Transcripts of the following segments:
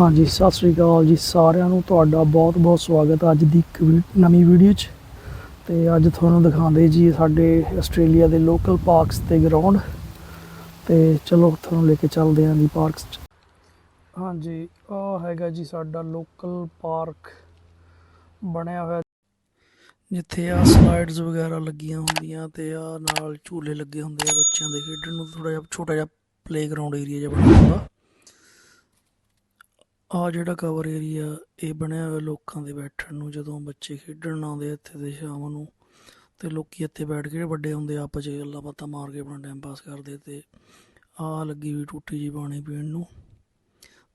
ਹਾਂਜੀ, ਸਤਿ ਸ੍ਰੀ ਅਕਾਲ ਜੀ ਸਾਰਿਆਂ ਨੂੰ। ਤੁਹਾਡਾ ਬਹੁਤ-ਬਹੁਤ ਸਵਾਗਤ ਹੈ ਅੱਜ ਦੀ ਇੱਕ ਵੀ- ਨਵੀਂ ਵੀਡੀਓ 'ਚ। ਤੇ ਅੱਜ ਤੁਹਾਨੂੰ ਦਿਖਾਉਂਦੇ ਜੀ ਸਾਡੇ ਆਸਟ੍ਰੇਲੀਆ ਦੇ ਲੋਕਲ ਪਾਰਕਸ ਤੇ ਗਰਾਊਂਡ ਤੇ ਚਲੋ, ਤੁਹਾਨੂੰ ਲੈ ਕੇ ਚੱਲਦੇ ਹਾਂ ਜੀ ਪਾਰਕਸ 'ਚ। ਹਾਂਜੀ ਆ ਹੈਗਾ ਜੀ ਸਾਡਾ ਲੋਕਲ ਪਾਰਕ ਬਣਿਆ ਹੋਇਆ ਜਿੱਥੇ ਆ ਸਲਾਈਡਸ ਵਗੈਰਾ ਲੱਗੀਆਂ ਹੁੰਦੀਆਂ ਤੇ ਆ ਨਾਲ ਝੂਲੇ ਲੱਗੇ ਹੁੰਦੇ ਆ ਬੱਚਿਆਂ ਦੇ ਖੇਡਣ ਨੂੰ। ਥੋੜਾ ਜਿਹਾ, ਛੋਟਾ ਜਿਹਾ ਪਲੇਗਰਾਉਂਡ ਏਰੀਆ ਜਿਹਾ ਬਣਿਆ ਹੁੰਦਾ ਆ ਜਿਹੜਾ ਕਵਰ ਏਰੀਆ ਇਹ ਬਣਿਆ ਹੋਇਆ ਲੋਕਾਂ ਦੇ ਬੈਠਣ ਨੂੰ, ਜਦੋਂ ਬੱਚੇ ਖੇਡਣ ਆਉਂਦੇ ਇੱਥੇ ਦੇ ਸ਼ਾਮ ਨੂੰ, ਤੇ ਲੋਕੀ ਇੱਥੇ ਬੈਠ ਕੇ ਵੱਡੇ ਹੁੰਦੇ ਆਪਸ 'ਚ ਗੱਲਾਂ ਬਾਤਾਂ ਮਾਰ ਕੇ ਆਪਣਾ ਟਾਈਮ ਪਾਸ ਕਰਦੇ ਤੇ ਆ ਲੱਗੀ ਵੀ ਟੁੱਟੀ ਜੀ ਪਾਣੀ ਪੀਣ ਨੂੰ।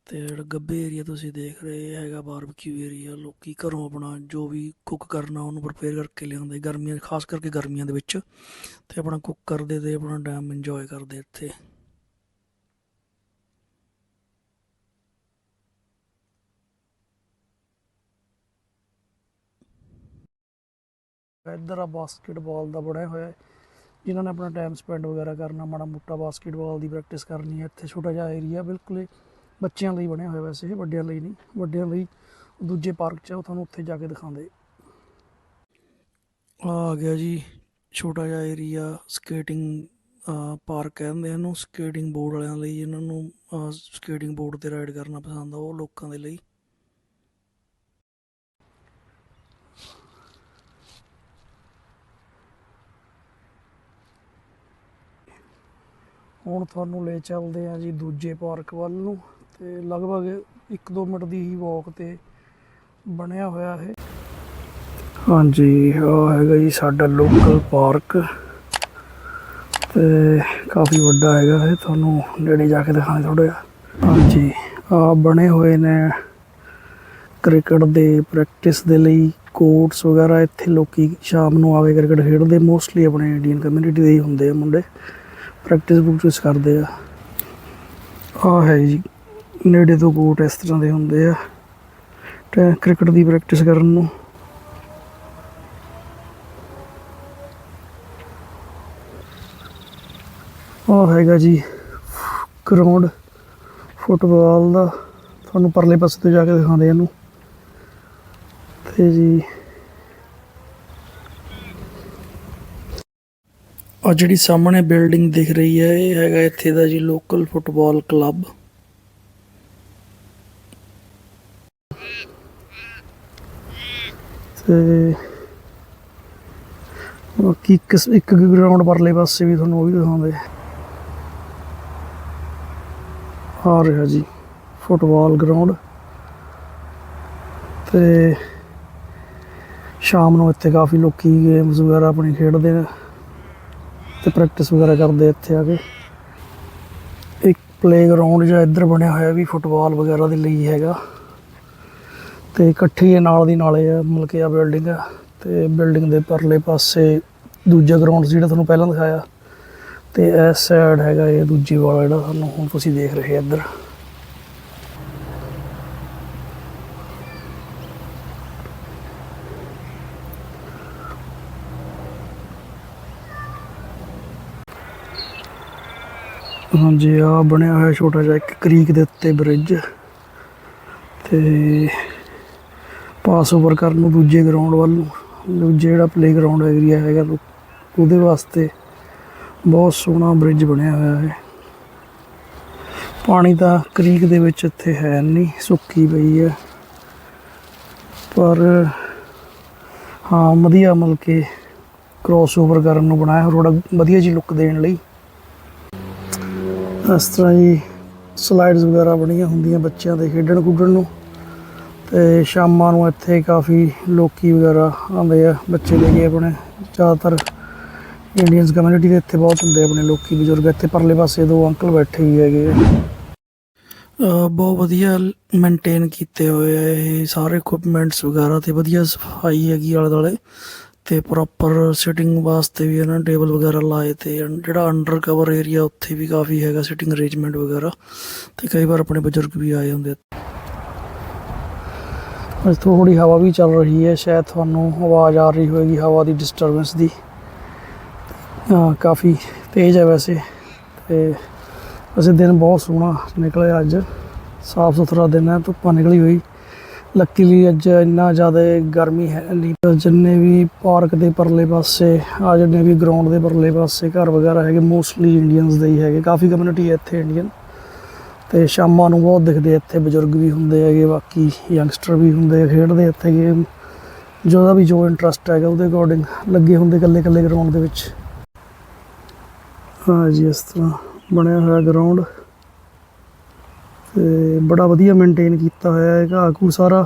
ਤੇ ਜਿਹੜਾ ਗੱਬੇ ਏਰੀਆ ਤੁਸੀਂ ਦੇਖ ਰਹੇ, ਇਹ ਹੈਗਾ ਬਾਰਬੀਕਿਊ ਏਰੀਆ ਲੋਕੀ ਘਰੋਂ ਆਪਣਾ ਜੋ ਵੀ ਕੁੱਕ ਕਰਨਾ ਉਹਨੂੰ ਪ੍ਰਪੇਅਰ ਕਰਕੇ ਲਿਆਉਂਦੇ, ਗਰਮੀਆਂ, ਖਾਸ ਕਰਕੇ ਗਰਮੀਆਂ ਦੇ ਵਿੱਚ, ਤੇ ਆਪਣਾ ਕੁੱਕ ਕਰਦੇ ਤੇ ਆਪਣਾ ਟਾਈਮ ਇੰਜੋਏ ਕਰਦੇ ਇੱਥੇ। ਇੱਧਰ ਆ ਬਾਸਕਟਬਾਲ ਦਾ ਬਣਿਆ ਹੋਇਆ ਹੈ। ਜਿਨ੍ਹਾਂ ਨੇ ਆਪਣਾ ਟਾਈਮ ਸਪੈਂਡ ਵਗੈਰਾ ਕਰਨਾ, ਮਾੜਾ ਮੋਟਾ ਬਾਸਕਟਬਾਲ ਦੀ ਪ੍ਰੈਕਟਿਸ ਕਰਨੀ ਹੈ। ਇੱਥੇ ਛੋਟਾ ਜਿਹਾ ਏਰੀਆ ਬਿਲਕੁਲ ਬੱਚਿਆਂ ਲਈ ਬਣਿਆ ਹੋਇਆ ਵੈਸੇ ਵੱਡਿਆਂ ਲਈ ਨਹੀਂ। ਵੱਡਿਆਂ ਲਈ ਦੂਜੇ ਪਾਰਕ 'ਚ ਉਹ ਤੁਹਾਨੂੰ ਉੱਥੇ ਜਾ ਕੇ ਦਿਖਾਉਂਦੇ। ਆ ਗਿਆ ਜੀ, ਛੋਟਾ ਜਿਹਾ ਏਰੀਆ ਸਕੇਟਿੰਗ ਪਾਰਕ ਕਹਿੰਦੇ ਆ ਇਹਨੂੰ ਸਕੇਟਿੰਗ ਬੋਰਡ ਵਾਲਿਆਂ ਲਈ, ਜਿਨ੍ਹਾਂ ਨੂੰ ਸਕੇਟਿੰਗ ਬੋਰਡ ਤੇ ਰਾਈਡ ਕਰਨਾ ਪਸੰਦ ਆ, ਉਹ ਲੋਕਾਂ ਦੇ ਲਈ। ਹੁਣ ਤੁਹਾਨੂੰ ਲੈ ਚੱਲਦੇ ਆ ਜੀ ਦੂਜੇ ਪਾਰਕ ਵੱਲ ਨੂੰ ਤੇ ਲਗਭਗ 1-2 ਮਿੰਟ ਦੀ ਹੀ ਵਾਕ ਤੇ ਬਣਿਆ ਹੋਇਆ ਹੈ ਹਾਂਜੀ ਆ ਹੈਗਾ ਜੀ ਸਾਡਾ ਲੋਕਲ ਪਾਰਕ ਤੇ ਕਾਫੀ ਵੱਡਾ ਹੈਗਾ ਇਹ। ਤੁਹਾਨੂੰ ਨੇੜੇ ਜਾ ਕੇ ਦਿਖਾਣੇ ਥੋੜਾ ਜਿਹਾ। ਹਾਂਜੀ ਆ ਬਣੇ ਹੋਏ ਨੇ ਕ੍ਰਿਕਟ ਦੇ ਪ੍ਰੈਕਟਿਸ ਦੇ ਲਈ ਕੋਰਟਸ ਵਗੈਰਾ। ਇੱਥੇ ਲੋਕੀ ਸ਼ਾਮ ਨੂੰ ਆਵੇ ਕ੍ਰਿਕਟ ਖੇਡਦੇ। ਮੋਸਟਲੀ ਆਪਣੇ ਇੰਡੀਅਨ ਕਮਿਊਨਿਟੀ ਦੇ ਹੀ ਹੁੰਦੇ ਆ ਮੁੰਡੇ। ਪ੍ਰੈਕਟਿਸ ਪ੍ਰੈਕਟਿਸ ਕਰਦੇ ਆ। ਆ ਹੈ ਜੀ, ਨੇੜੇ ਤੋਂ ਕੋਟ ਇਸ ਤਰ੍ਹਾਂ ਦੇ ਹੁੰਦੇ ਆ। ਤੇ ਕ੍ਰਿਕਟ ਦੀ ਪ੍ਰੈਕਟਿਸ ਕਰਨ ਨੂੰ। ਆ ਹੈਗਾ ਜੀ ਗਰਾਊਂਡ ਫੁੱਟਬਾਲ ਦਾ। ਤੁਹਾਨੂੰ ਪਰਲੇ ਪਾਸੇ ਤੋਂ ਜਾ ਕੇ ਦਿਖਾਉਂਦੇ ਇਹਨੂੰ। ਤੇ ਜੀ ਆ ਜਿਹੜੀ ਸਾਹਮਣੇ ਬਿਲਡਿੰਗ ਦਿਖ ਰਹੀ ਹੈ, ਇਹ ਹੈਗਾ ਇੱਥੇ ਦਾ ਜੀ ਲੋਕਲ ਫੁੱਟਬਾਲ ਕਲੱਬ ਤੇ ਬਾਕੀ ਇੱਕ ਇੱਕ ਗਰਾਊਂਡ ਪਰਲੇ ਪਾਸੇ ਵੀ ਤੁਹਾਨੂੰ ਉਹ ਵੀ ਦਿਖਾਉਂਦੇ। ਆ ਰਿਹਾ ਜੀ ਫੁੱਟਬਾਲ ਗਰਾਊਂਡ ਤੇ ਸ਼ਾਮ ਨੂੰ ਇੱਥੇ ਕਾਫੀ ਲੋਕੀ ਗੇਮਸ ਵਗੈਰਾ ਆਪਣੀ ਖੇਡਦੇ ਨੇ ਤੇ ਪ੍ਰੈਕਟਿਸ ਵਗੈਰਾ ਕਰਦੇ ਇੱਥੇ ਆ ਕੇ। ਇੱਕ ਪਲੇਗਰਾਉਂਡ ਜਿਹਾ ਇੱਧਰ ਬਣਿਆ ਹੋਇਆ ਵੀ ਫੁੱਟਬਾਲ ਵਗੈਰਾ ਦੇ ਲਈ ਹੈਗਾ। ਤੇ ਇਕੱਠੀ ਇਹ ਨਾਲ ਦੀ ਨਾਲੇ ਆ, ਮਤਲਬ ਕਿ ਆ ਬਿਲਡਿੰਗ ਆ। ਤੇ ਬਿਲਡਿੰਗ ਦੇ ਪਰਲੇ ਪਾਸੇ ਦੂਜਾ ਗਰਾਊਂਡ ਜਿਹੜਾ ਤੁਹਾਨੂੰ ਪਹਿਲਾਂ ਦਿਖਾਇਆ। ਤੇ ਇਸ ਸਾਈਡ ਹੈਗਾ ਇਹ ਦੂਜੀ ਵਾਲਾ ਜਿਹੜਾ ਤੁਹਾਨੂੰ ਹੁਣ ਤੁਸੀਂ ਦੇਖ ਰਹੇ ਇੱਧਰ। ਹਾਂਜੀ, ਆ ਬਣਿਆ ਹੋਇਆ ਛੋਟਾ ਜਿਹਾ ਇੱਕ ਕ੍ਰੀਕ ਦੇ ਉੱਤੇ ਬ੍ਰਿਜ ਤੇ ਪਾਸ ਓਵਰ ਕਰਨ ਨੂੰ ਦੂਜੇ ਗਰਾਊਂਡ ਵੱਲ ਨੂੰ ਦੂਜੇ ਜਿਹੜਾ ਪਲੇਗਰਾਉਂਡ ਏਰੀਆ ਹੈਗਾ ਉਹਦੇ ਵਾਸਤੇ ਬਹੁਤ ਸੋਹਣਾ ਬ੍ਰਿਜ ਬਣਿਆ ਹੋਇਆ ਹੈ। ਪਾਣੀ ਤਾਂ ਕ੍ਰੀਕ ਦੇ ਵਿੱਚ ਇੱਥੇ ਹੈ ਨਹੀਂ, ਸੁੱਕੀ ਪਈ ਹੈ। ਪਰ ਹਾਂ, ਵਧੀਆ ਮਤਲਬ ਕਿ ਕ੍ਰੋਸ ਓਵਰ ਕਰਨ ਨੂੰ ਬਣਾਇਆ ਥੋੜਾ ਵਧੀਆ ਜੀ ਲੁੱਕ ਦੇਣ ਲਈ। ਇਸ ਤਰ੍ਹਾਂ ਹੀ ਸਲਾਈਡਸ ਵਗੈਰਾ ਬਣੀਆਂ ਹੁੰਦੀਆਂ ਬੱਚਿਆਂ ਦੇ ਖੇਡਣ ਕੁੱਡਣ ਨੂੰ। ਤੇ ਸ਼ਾਮਾਂ ਨੂੰ ਇੱਥੇ ਕਾਫੀ ਲੋਕੀ ਵਗੈਰਾ ਆਉਂਦੇ ਆ ਬੱਚੇ ਲੈ ਕੇ ਆਪਣੇ। ਜ਼ਿਆਦਾਤਰ ਇੰਡੀਅਨਸ ਕਮਿਊਨਿਟੀ ਦੇ ਇੱਥੇ ਬਹੁਤ ਹੁੰਦੇ ਆ ਆਪਣੇ ਲੋਕੀ ਬਜ਼ੁਰਗ। ਇੱਥੇ ਪਰਲੇ ਪਾਸੇ ਦੋ ਅੰਕਲ ਬੈਠੇ ਹੀ ਹੈਗੇ ਆ। ਬਹੁਤ ਵਧੀਆ ਮੇਨਟੇਨ ਕੀਤੇ ਹੋਏ ਆ ਇਹ ਸਾਰੇ ਇਕਵਿਪਮੈਂਟਸ ਵਗੈਰਾ ਤੇ ਵਧੀਆ ਸਫ਼ਾਈ ਹੈਗੀ ਆਲੇ ਦੁਆਲੇ ਤੇ ਪ੍ਰੋਪਰ ਸਿਟਿੰਗ ਵਾਸਤੇ ਵੀ ਇਹਨਾਂ ਟੇਬਲ ਵਗੈਰਾ ਲਾਏ ਤੇ ਜਿਹੜਾ ਅੰਡਰ ਕਵਰ ਏਰੀਆ ਉੱਥੇ ਵੀ ਕਾਫੀ ਹੈਗਾ ਸਿਟਿੰਗ ਅਰੇਂਜਮੈਂਟ ਵਗੈਰਾ ਤੇ ਕਈ ਵਾਰ ਆਪਣੇ ਬਜ਼ੁਰਗ ਵੀ ਆਏ ਹੁੰਦੇ ਅੱਜ ਥੋੜੀ ਹਵਾ ਵੀ ਚੱਲ ਰਹੀ ਹੈ, ਸ਼ਾਇਦ ਤੁਹਾਨੂੰ ਆਵਾਜ਼ ਆ ਰਹੀ ਹੋਏਗੀ ਹਵਾ ਦੀ ਡਿਸਟਰਬੈਂਸ ਦੀ। ਕਾਫੀ ਤੇਜ਼ ਹੈ ਵੈਸੇ ਤੇ ਵੈਸੇ ਦਿਨ ਬਹੁਤ ਸੋਹਣਾ ਨਿਕਲਿਆ ਅੱਜ। ਸਾਫ਼ ਸੁਥਰਾ ਦਿਨ ਹੈ, ਧੁੱਪਾਂ ਨਿਕਲੀ ਹੋਈ। ਲੱਕੀਲੀ ਅੱਜ ਇੰਨਾ ਜ਼ਿਆਦਾ ਗਰਮੀ ਹੈ ਨਹੀਂ ਜਿੰਨੇ ਵੀ ਪਾਰਕ ਦੇ ਪਰਲੇ ਪਾਸੇ, ਆ ਜਿੰਨੇ ਵੀ ਗਰਾਊਂਡ ਦੇ ਪਰਲੇ ਪਾਸੇ ਘਰ ਵਗੈਰਾ ਹੈਗੇ ਮੋਸਟਲੀ ਇੰਡੀਅਨਸ ਦੇ ਹੀ ਹੈਗੇ। ਕਾਫੀ ਕਮਿਊਨਿਟੀ ਹੈ ਇੱਥੇ ਇੰਡੀਅਨ ਤੇ ਸ਼ਾਮਾਂ ਨੂੰ ਬਹੁਤ ਦਿਖਦੇ ਇੱਥੇ, ਬਜ਼ੁਰਗ ਵੀ ਹੁੰਦੇ ਹੈਗੇ, ਬਾਕੀ ਯੰਗਸਟਰ ਵੀ ਹੁੰਦੇ ਆ, ਖੇਡਦੇ ਇੱਥੇ ਗੇਮ ਜਿਹਦਾ ਵੀ ਜੋ ਇੰਟਰਸਟ ਹੈਗਾ, ਉਹਦੇ ਅਕੋਰਡਿੰਗ ਲੱਗੇ ਹੁੰਦੇ ਇਕੱਲੇ ਇਕੱਲੇ ਗਰਾਊਂਡ ਦੇ ਵਿੱਚ। ਹਾਂ ਜੀ, ਇਸ ਤਰ੍ਹਾਂ ਬਣਿਆ ਹੋਇਆ ਗਰਾਊਂਡ ਤੇ ਬੜਾ ਵਧੀਆ ਮੇਨਟੇਨ ਕੀਤਾ ਹੋਇਆ ਹੈ ਘਾਹ ਘੂ ਸਾਰਾ।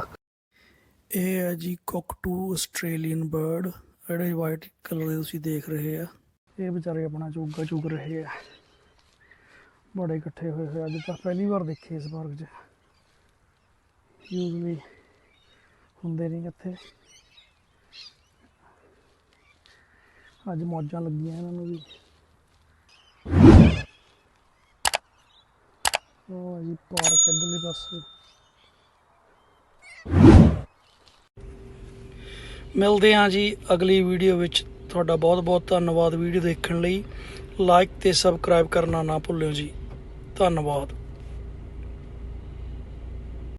ਇਹ ਹੈ ਜੀ ਕੋਕਟੂ ਆਸਟ੍ਰੇਲੀਅਨ ਬਰਡ, ਜਿਹੜੇ ਵਾਈਟ ਕਲਰ ਦੇ ਤੁਸੀਂ ਦੇਖ ਰਹੇ ਆ। ਇਹ ਵਿਚਾਰੇ ਆਪਣਾ ਚੋਗਾ ਚੁਗ ਰਹੇ ਆ। ਬੜੇ ਇਕੱਠੇ ਹੋਏ ਹੋਏ ਅੱਜ ਤਾਂ ਪਹਿਲੀ ਵਾਰ ਦੇਖੇ ਇਸ ਪਾਰਕ 'ਚ। ਯੂਜ਼ਲੀ ਹੁੰਦੇ ਨਹੀਂ ਇੱਥੇ। ਅੱਜ ਮੌਜਾਂ ਲੱਗੀਆਂ ਇਹਨਾਂ ਨੂੰ ਵੀ। ਉਹ ਜੀ ਪਾਰਕ ਇੱਧਰਲੇ ਪਾਸੇ ਮਿਲਦੇ ਹਾਂ ਜੀ ਅਗਲੀ ਵੀਡੀਓ ਵਿੱਚ। ਤੁਹਾਡਾ ਬਹੁਤ ਬਹੁਤ ਧੰਨਵਾਦ ਵੀਡੀਓ ਦੇਖਣ ਲਈ। ਲਾਈਕ ਤੇ ਸਬਸਕ੍ਰਾਈਬ ਕਰਨਾ ਨਾ ਭੁੱਲਿਓ ਜੀ। ਧੰਨਵਾਦ।